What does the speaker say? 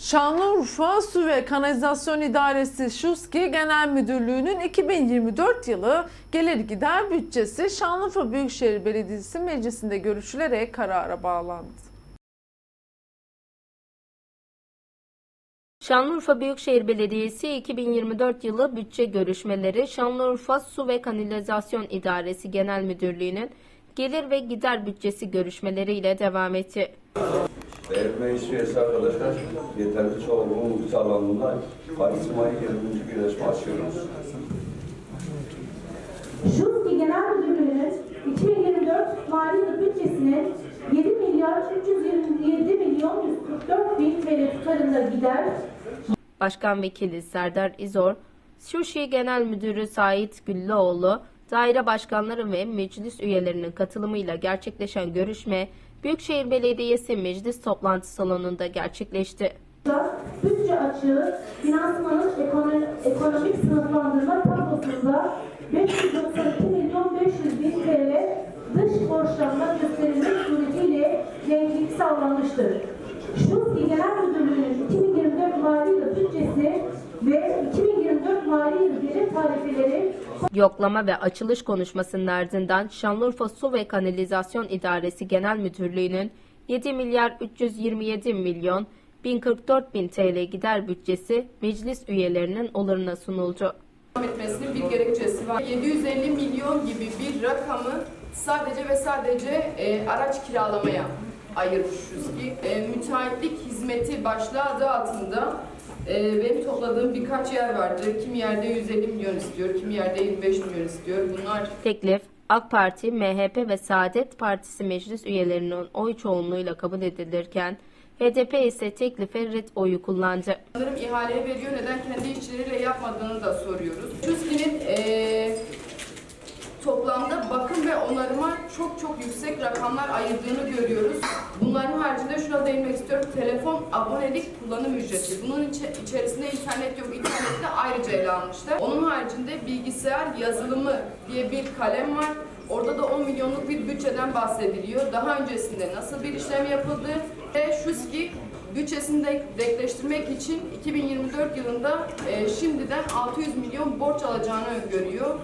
Şanlıurfa Su ve Kanalizasyon İdaresi Şuski Genel Müdürlüğü'nün 2024 yılı gelir gider bütçesi Şanlıurfa Büyükşehir Belediyesi Meclisi'nde görüşülerek karara bağlandı. Şanlıurfa Büyükşehir Belediyesi 2024 yılı bütçe görüşmeleri Şanlıurfa Su ve Kanalizasyon İdaresi Genel Müdürlüğü'nün gelir ve gider bütçesi görüşmeleriyle devam etti. Değerli meclis üyesi arkadaşlar, yeterli çoğunluğun sağlandığında Paris Mayı 20. güneşme açıyoruz. Şuski Genel Müdürlüğü'nün 2024 mali yılı bütçesinin 7 milyar 327 milyon 144 bin TL tutarında gider, Başkan Vekili Serdar İzor, Şuşi Genel Müdürü Sait Güllüoğlu, daire başkanları ve meclis üyelerinin katılımıyla gerçekleşen görüşme Büyükşehir Belediyesi Meclis Toplantı Salonu'nda gerçekleşti. bütçe açığı finansmanın ekonomi, ekonomik sınıflandırma tablosunda 592 milyon 500 bin TL dış borçlanma gösterilmek suretiyle denklik sağlanmıştır. Şuski Genel Müdürlüğü'nün 2024 mali yılı bütçesi ve 2024 mali yılı gelir tarifeleri Yoklama ve açılış konuşmasının ardından Şanlıurfa Su ve Kanalizasyon İdaresi Genel Müdürlüğü'nün 7 milyar 327 milyon 1044 bin TL gider bütçesi meclis üyelerinin oluruna sunuldu. etmesinin bir gerekçesi var. 750 milyon gibi bir rakamı sadece ve sadece e, araç kiralamaya ayırmışız ki e, müteahhitlik hizmeti başlığı adı altında e, benim topladığım birkaç yer vardı. Kimi yerde 150 milyon istiyor, kimi yerde 25 milyon istiyor. Bunlar Teklif AK Parti, MHP ve Saadet Partisi meclis üyelerinin oy çoğunluğuyla kabul edilirken HDP ise teklife red oyu kullandı. sanırım ihaleye veriyor. Neden kendi işçileriyle yapmadığını da soruyoruz. TÜSKİ'nin rakamlar ayırdığını görüyoruz. Bunların haricinde şuna değinmek istiyorum. Telefon abonelik kullanım ücreti. Bunun içe- içerisinde internet yok. İnterneti de ayrıca ele almışlar. Onun haricinde bilgisayar yazılımı diye bir kalem var. Orada da 10 milyonluk bir bütçeden bahsediliyor. Daha öncesinde nasıl bir işlem yapıldı ve şu ki bütçesini de denkleştirmek için 2024 yılında e, şimdiden 600 milyon borç alacağını öngörüyor.